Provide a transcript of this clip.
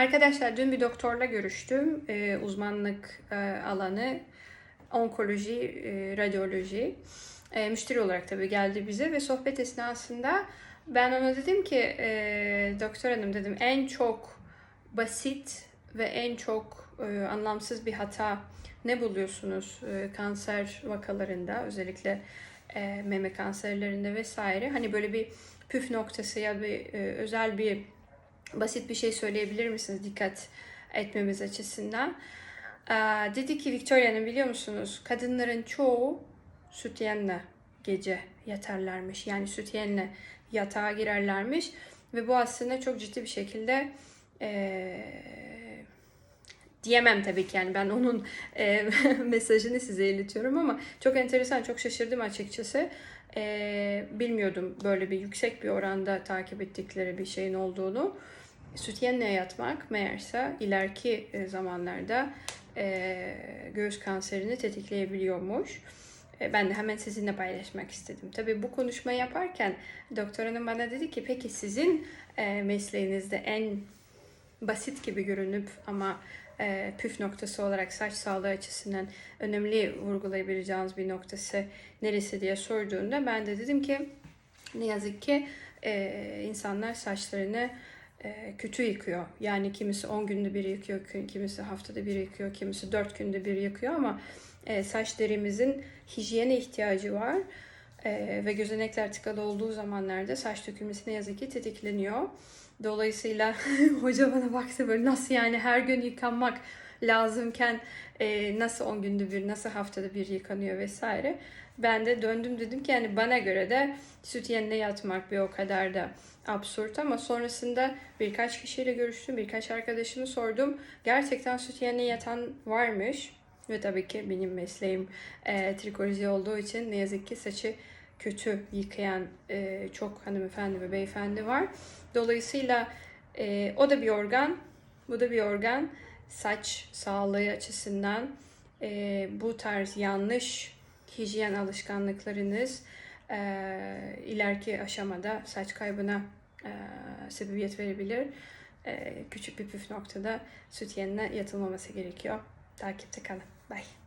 Arkadaşlar dün bir doktorla görüştüm. Ee, uzmanlık e, alanı onkoloji, e, radyoloji. E, müşteri olarak tabii geldi bize ve sohbet esnasında ben ona dedim ki e, doktor hanım dedim en çok basit ve en çok e, anlamsız bir hata ne buluyorsunuz e, kanser vakalarında özellikle e, meme kanserlerinde vesaire hani böyle bir püf noktası ya bir e, özel bir basit bir şey söyleyebilir misiniz dikkat etmemiz açısından? Aa, dedi ki Victoria'nın biliyor musunuz kadınların çoğu sütyenle gece yatarlarmış. Yani sütyenle yatağa girerlermiş ve bu aslında çok ciddi bir şekilde eee, diyemem tabii ki yani ben onun e, mesajını size iletiyorum ama çok enteresan çok şaşırdım açıkçası. E, bilmiyordum böyle bir yüksek bir oranda takip ettikleri bir şeyin olduğunu. Sütyenle yatmak meğerse ileriki e, zamanlarda e, göğüs kanserini tetikleyebiliyormuş. E, Ben de hemen sizinle paylaşmak istedim. Tabii bu konuşmayı yaparken doktor hanım bana dedi ki peki sizin e, mesleğinizde en basit gibi görünüp ama e, püf noktası olarak saç sağlığı açısından önemli vurgulayabileceğiniz bir noktası neresi diye sorduğunda ben de dedim ki ne yazık ki e, insanlar saçlarını e, kötü yıkıyor. Yani kimisi 10 günde bir yıkıyor, kimisi haftada bir yıkıyor, kimisi 4 günde bir yıkıyor ama e, saç derimizin hijyene ihtiyacı var. E, ve gözenekler tıkalı olduğu zamanlarda saç dökülmesi ne yazık ki tetikleniyor. Dolayısıyla hoca bana baktı böyle nasıl yani her gün yıkanmak lazımken e, nasıl 10 günde bir, nasıl haftada bir yıkanıyor vesaire. Ben de döndüm dedim ki yani bana göre de süt yenine yatmak bir o kadar da absürt ama sonrasında birkaç kişiyle görüştüm, birkaç arkadaşımı sordum. Gerçekten süt yenine yatan varmış. Ve tabii ki benim mesleğim e, trikoloji olduğu için ne yazık ki saçı kötü yıkayan e, çok hanımefendi ve beyefendi var. Dolayısıyla e, o da bir organ, bu da bir organ. Saç sağlığı açısından e, bu tarz yanlış hijyen alışkanlıklarınız e, ileriki aşamada saç kaybına e, sebebiyet verebilir. E, küçük bir püf noktada süt yenine yatılmaması gerekiyor. Takipte kalın. Bye.